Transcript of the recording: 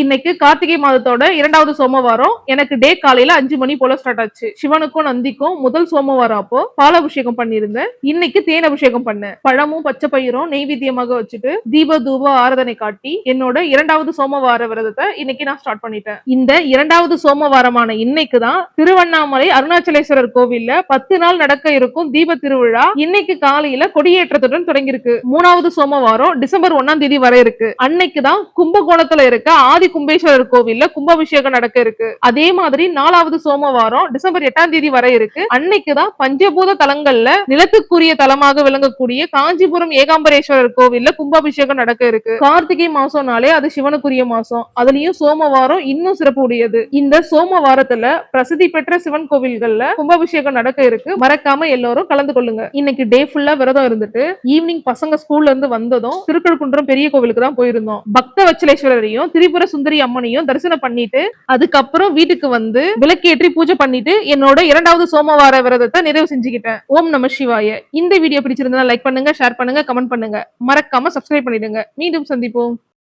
இன்னைக்கு கார்த்திகை மாதத்தோட இரண்டாவது சோமவாரம். எனக்கு டே காலையில அஞ்சு மணி போல ஸ்டார்ட் ஆச்சு. சிவனுக்கும் நந்திக்கும் முதல் சோமவாரம் அப்போ பாலாபிஷேகம் பண்ணியிருந்தேன். இன்னைக்கு தேன் அபிஷேகம் பண்ணேன். பழமும் பச்சை பயிரும் நெய்வேத்தியமாக வச்சுட்டு தீப தூப ஆராதனை காட்டி என்னோட இரண்டாவது சோமவார விரதத்தை இன்னைக்கு நான் ஸ்டார்ட் பண்ணிட்டேன். இந்த இரண்டாவது சோமவாரமான இன்னைக்கு தான் திருவண்ணாமலை அருணாச்சலேஸ்வரர் கோவில்ல பத்து நாள் நடக்க இருக்கும் தீப திருவிழா இன்னைக்கு காலையில கொடியேற்றத்துடன் தொடங்கியிருக்கு. மூணாவது சோமவாரம் டிசம்பர் ஒன்னாம் தேதி வர இருக்கு. அன்னைக்கு தான் கும்பகோணத்துல இருக்க ஆதி கும்பேஸ்வரர் கோவில்ல கும்பாபிஷேகம் நடக்க இருக்கு. அதே மாதிரி நாலாவது சோமவாரம் டிசம்பர் எட்டாம் தேதி வரை இருக்கு. அன்னைக்குதான் பஞ்சபூத தலங்கள்ல நிலத்துக்குரிய தலமாக விளங்கக்கூடிய காஞ்சிபுரம் ஏகாம்பரேஸ்வரர் கோவில்ல கும்பாபிஷேகம் நடக்க இருக்கு. கார்த்திகை மாசம்னாலே அது சிவனுக்குரிய மாசம். அதுலயும் சோமவாரம் இன்னும் சிறப்பு உடையது இந்த சோமவாரத்துல பிரசித்தி பெற்ற சிவன் கோவில்கள்ல கும்பாபிஷேகம் நடக்க இருக்கு. மறக்காம எல்லாரும் கலந்து கொள்ளுங்க. இன்னைக்கு டே ஃபுல்லா விரதம் இருந்துட்டு ஈவினிங் பசங்க ஸ்கூல்ல இருந்து வந்ததும் திருக்கழுக்குன்றம் பெரிய கோவிலுக்கு தான் போயிருந்தோம். பக்த வச்சலேஸ்வரரையும் திரிபுர சுந்தரி அம்மனையும் தரிசனம் பண்ணிட்டு அதுக்கப்புறம் வீட்டுக்கு வந்து விளக்கேற்றி பூஜை பண்ணிட்டு என்னோட இரண்டாவது சோமவார விரதத்தை நிறைவு செஞ்சுக்கிட்டேன். ஓம் நம சிவாய. இந்த வீடியோ பிடிச்சிருந்தா லைக் பண்ணுங்க ஷேர் பண்ணுங்க கமெண்ட் பண்ணுங்க. மறக்காம சப்ஸ்கிரைப் பண்ணிடுங்க. மீண்டும் சந்திப்போம்.